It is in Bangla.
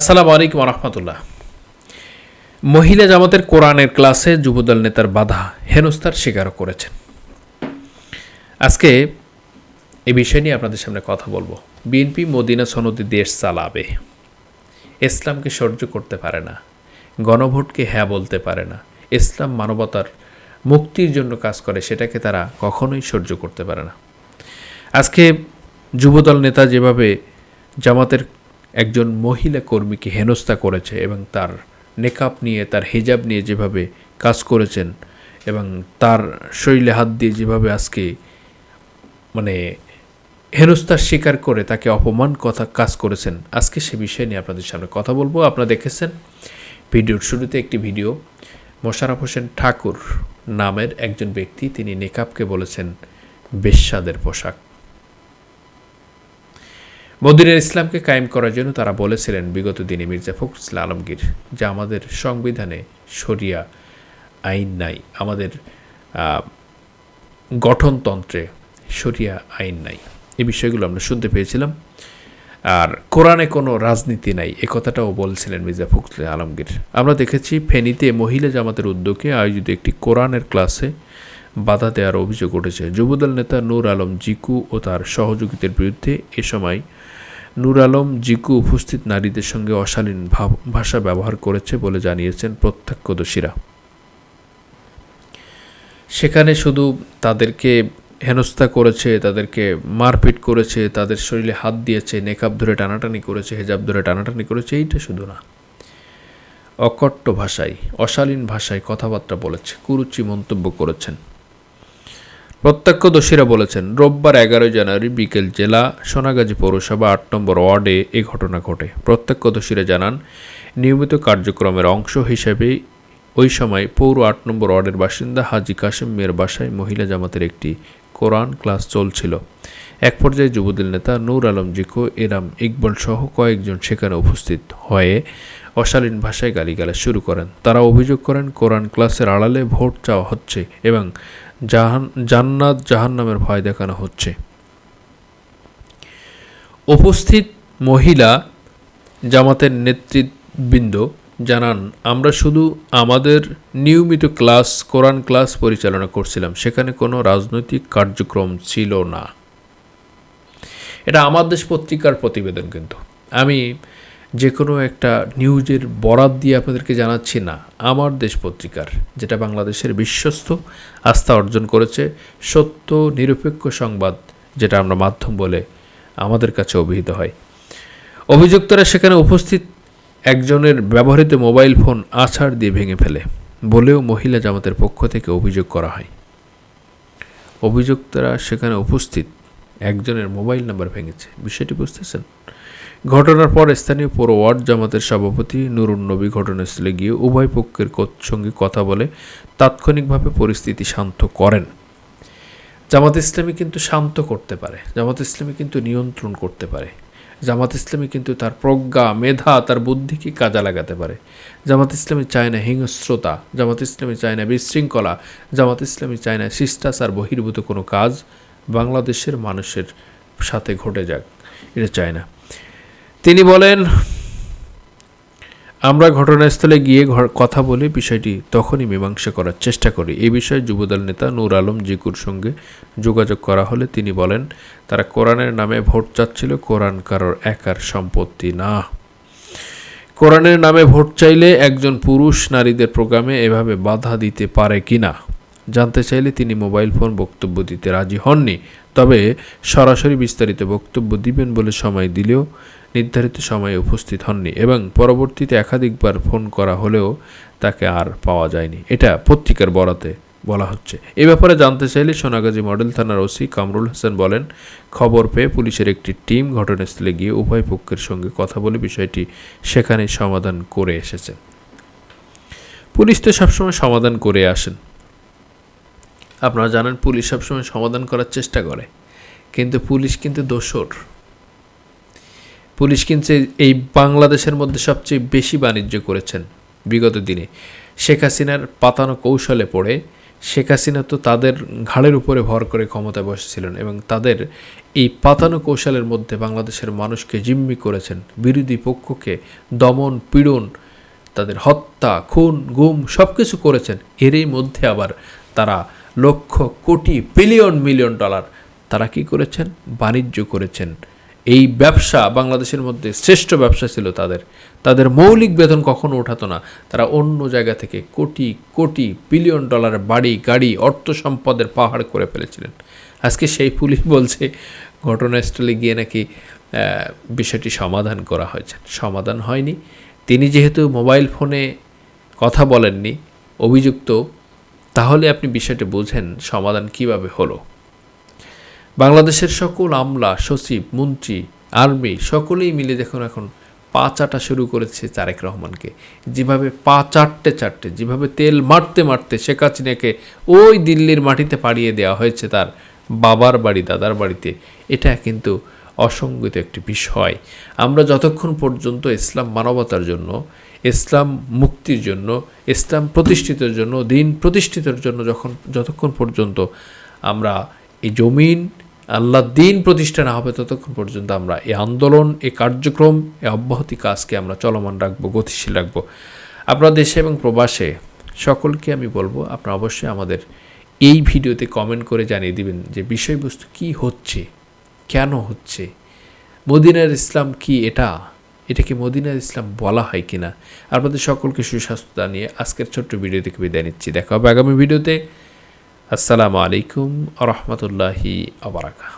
আসসালামু আলাইকুম রহমতুল্লাহ মহিলা জামাতের কোরআনের ক্লাসে যুবদল নেতার বাধা হেনস্থার স্বীকার করেছেন। আজকে এ বিষয় নিয়ে আপনাদের সামনে কথা বলব। বিএনপি মদিনা সনদি দেশ চালাবে। ইসলামকে সহ্য করতে পারে না। গণভোটকে হ্যাঁ বলতে পারে না। ইসলাম মানবতার মুক্তির জন্য কাজ করে, সেটাকে তারা কখনোই সহ্য করতে পারে না। আজকে যুবদল নেতা যেভাবে জামাতের একজন মহিলা কর্মীকে হেনস্থা করেছে এবং তার নেকাপ নিয়ে, তার হিজাব নিয়ে যেভাবে কাজ করেছেন এবং তার শরীরে হাত দিয়ে যেভাবে আজকে মানে হেনস্থার স্বীকার করে তাকে অপমান কথা কাজ করেছেন, আজকে সে বিষয় নিয়ে আপনাদের সামনে কথা বলব। আপনারা দেখেছেন ভিডিওর শুরুতে একটি ভিডিও। মোশাররফ হোসেন ঠাকুর নামের একজন ব্যক্তি, তিনি নেকাবকে বলেছেন, বেশ্যাদের পোশাক। মদিনের ইসলামকে কায়েম করার জন্য তারা বলেছিলেন, বিগত দিনে মির্জা ফখরুল আলমগীর, যা আমাদের সংবিধানে শরিয়া আইন নাই, আমাদের গঠনতন্ত্রে শরিয়া আইন নাই। এই বিষয়গুলো আমরা শুনতে পেয়েছিলাম। আর কোরআনে কোনো রাজনীতি নাই, এ কথাটাও বলছিলেন মির্জা ফখরুল আলমগীর। আমরা দেখেছি, ফেনীতে মহিলা জামাতের উদ্যোগে আয়োজিত একটি কোরআনের ক্লাসে বাধা দেওয়ার অভিযোগ উঠেছে। যুবদল নেতা নূর আলম জিকু ও তার সহযোগীদের বিরুদ্ধে এ সময় নূর আলম, জিকু উপস্থিত নারীদের সঙ্গে অশালীন ভাষা ব্যবহার করেছে বলে জানিয়েছেন প্রত্যক্ষদর্শীরা। সেখানে শুধু তাদেরকে হেনস্থা করেছে, তাদেরকে মারপিট করেছে, তাদের শরীরে হাত দিয়েছে, নেকাব ধরে টানাটানি করেছে, হেজাব ধরে টানাটানি করেছে, এইটা শুধু না। অকট্ট ভাষায়, অশালীন ভাষায় কথাবার্তা বলেছে, কুরুচি মন্তব্য করেছেন। প্রত্যক্ষদর্শীরা বলেছেন, রোববার এগারোই জানুয়ারি বিকেল জেলা সোনাগাজী পৌরসভা আট নম্বর ওয়ার্ডে এ ঘটনা ঘটে। প্রত্যক্ষদর্শীরা জানান, নিয়মিত কার্যক্রমের অংশ হিসেবে ওই সময় পৌর আট নম্বর ওয়ার্ডের বাসিন্দা হাজি কাশেম মিয়ার বাসায় মহিলা জামাতের একটি কোরআন ক্লাস চলছিল। এক পর্যায়ে যুবদল নেতা নূর আলম জিকো এরাম ইকবল সহ কয়েকজন সেখানে উপস্থিত হয়ে অশালীন ভাষায় গালিগালাজ শুরু করেন। তারা অভিযোগ করেন, কোরআন ক্লাসের আড়ালে ভোট চাওয়া হচ্ছে এবং জাহান, জান্নাত জাহান্নামের ভয় দেখানো হচ্ছে। উপস্থিত মহিলা জামাতের নেতৃবৃন্দ জানান, আমরা শুধু আমাদের নিয়মিত ক্লাস, কোরআন ক্লাস পরিচালনা করছিলাম, সেখানে কোনো রাজনৈতিক কার্যক্রম ছিল না। এটা আমার দেশ পত্রিকার প্রতিবেদন কিন্তু। আমি যে কোনো একটা নিউজের বরাত দিয়ে আপনাদেরকে জানাচ্ছি না, আমার দেশ পত্রিকার, যেটা বাংলাদেশের বিশ্বস্ত আস্থা অর্জন করেছে, সত্য নিরপেক্ষ সংবাদ, যেটা আমরা মাধ্যম বলে আমাদের কাছে অভিহিত হয়। অভিযুক্তরা সেখানে উপস্থিত, একজনের ব্যবহৃত মোবাইল ফোন আছাড় দিয়ে ভেঙে ফেলে, বলেও মহিলা জামাতের পক্ষ থেকে অভিযোগ করা হয়। অভিযুক্তরা সেখানে উপস্থিত, একজনের মোবাইল নাম্বার ভেঙেছে, বিষয়টি বুঝতেছেন? ঘটনার পর স্থানীয় পৌর ওয়ার্ড জামাতের সভাপতি নুরুন নবী ঘটনাস্থলে গিয়ে উভয় পক্ষের সঙ্গে কথা বলে, তাৎক্ষণিকভাবে পরিস্থিতি শান্ত করেন। জামাত ইসলামী কিন্তু শান্ত করতে পারে। জামাত ইসলামী কিন্তু নিয়ন্ত্রণ করতে পারে। জামাত ইসলামী কিন্তু তার প্রজ্ঞা, মেধা, তার বুদ্ধিকে কাজে লাগাতে পারে। জামাত ইসলামী চায় না হিংস্রতা, জামাত ইসলামী চায় না বিশৃঙ্খলা, জামাত ইসলামী চায় না শিষ্টাচার বহির্ভূত কোনো কাজ। বাংলাদেশের মানুষের সাথে ঘটে যাক, এটা চায় না। তিনি বলেন, আমরা ঘটনাস্থলে গিয়ে কথা বলে বিষয়টি তখনই মীমাংসা করার চেষ্টা করি। এই বিষয়ে যুবদল নেতা নূর আলম জিকুর সঙ্গে যোগাযোগ করা হলে তিনি বলেন, তারা কোরআনের নামে ভোট চাচ্ছিল, কোরআন কারোর একার সম্পত্তি না। কোরআনের নামে ভোট চাইলে একজন পুরুষ নারীদের প্রোগ্রামে এভাবে বাধা দিতে পারে কিনা? জানতে চাইলে তিনি মোবাইল ফোন বক্তব্য দিতে রাজি হননি। তবে সরাসরি বিস্তারিত বক্তব্য দিবেন বলে সময় দিলেও নির্ধারিত সময়ে উপস্থিত হননি এবং পরবর্তীতে একাধিকবার ফোন করা হলেও তাকে আর পাওয়া যায়নি। এটা পত্রিকার বরাতে বলা হচ্ছে। এ ব্যাপারে জানতে চাইলে সোনাগাজী মডেল থানার ওসি কামরুল হাসান বলেন, খবর পেয়ে পুলিশের একটি টিম ঘটনাস্থলে গিয়ে উভয় পক্ষের সঙ্গে কথা বলে বিষয়টি সেখানে সমাধান করে এসেছে। পুলিশ তো সবসময় সমাধান করে আসেন। আপনারা জানেন পুলিশ সবসময় সমাধান করার চেষ্টা করে। কিন্তু পুলিশ কিন্তু দোষর। পুলিশ কিন্তু এই বাংলাদেশের মধ্যে সবচেয়ে বেশি বাণিজ্য করেছেন বিগত দিনে। শেখ হাসিনার পাতানো কৌশলে পড়ে শেখ হাসিনা তো তাদের ঘাড়ের উপরে ভর করে ক্ষমতায় বসেছিলেন এবং তাদের এই পাতানো কৌশলের মধ্যে বাংলাদেশের মানুষকে জিম্মি করেছেন। বিরোধী পক্ষকে দমন, পীড়ন, তাদের হত্যা, খুন, গুম সব কিছু করেছেন। এরই মধ্যে আবার তারা lakh crore billion million dollar তারা কি করেছেন? বাণিজ্য করেছেন। এই ব্যবসা বাংলাদেশের মধ্যে শ্রেষ্ঠ ব্যবসা ছিল তাদের। তাদের মৌলিক বেতন কখনো ওঠাতো না। তারা অন্য জায়গা থেকে কোটি কোটি বিলিয়ন ডলার বাড়ি, গাড়ি, অর্থ সম্পদের পাহাড় করে ফেলেছিলেন। আজকে সেই পুলিশ বলছে, ঘটনাস্থলে গিয়ে নাকি বিষয়টি সমাধান করা হয়েছে। সমাধান হয়নি। তিনি যেহেতু মোবাইল ফোনে কথা বলেননি, অভিযুক্ত তাহলে আপনি বিষয়টি বোঝেন, সমাধান কীভাবে হলো? বাংলাদেশের সকল আমলা, সচিব, মন্ত্রী, আর্মি, সকলেই মিলে দেখুন এখন পা চাটা শুরু করেছে তারেক রহমানকে। যেভাবে পা চাটতে চাটতে, যেভাবে তেল মারতে মারতে শেখ হাসিনাকে ওই দিল্লির মাটিতে পাড়িয়ে দেওয়া হয়েছে তার বাবার বাড়ি, দাদার বাড়িতে, এটা কিন্তু অসঙ্গত একটি বিষয়। আমরা যতক্ষণ পর্যন্ত ইসলাম মানবতার জন্য, ইসলাম মুক্তির জন্য, ইসলাম প্রতিষ্ঠিতের জন্য, দিন প্রতিষ্ঠিতের জন্য যখন, যতক্ষণ পর্যন্ত আমরা এই জমিন, আল্লাহ দিন প্রতিষ্ঠা না হবে, ততক্ষণ পর্যন্ত আমরা এই আন্দোলন, এই কার্যক্রম, এই অব্যাহতি কাজকে আমরা চলমান রাখব, গতিশীল রাখব। আপনার দেশে এবং প্রবাসে সকলকে আমি বলব, আপনারা অবশ্যই আমাদের এই ভিডিওতে কমেন্ট করে জানিয়ে দিবেন যে বিষয়বস্তু কি হচ্ছে। কেন হচ্ছে? মদিনার ইসলাম কি এটা? এটাকে মদিনার ইসলাম বলা হয় কিনা আপনাদের সকলকে সুস্বাস্থ্য জানিয়ে আজকের ছোট্ট ভিডিও থেকে বিদায় নিচ্ছি। দেখা হবে আগামী ভিডিওতে আসসালামু আলাইকুম আ রহমতুল্লাহি আবরাকা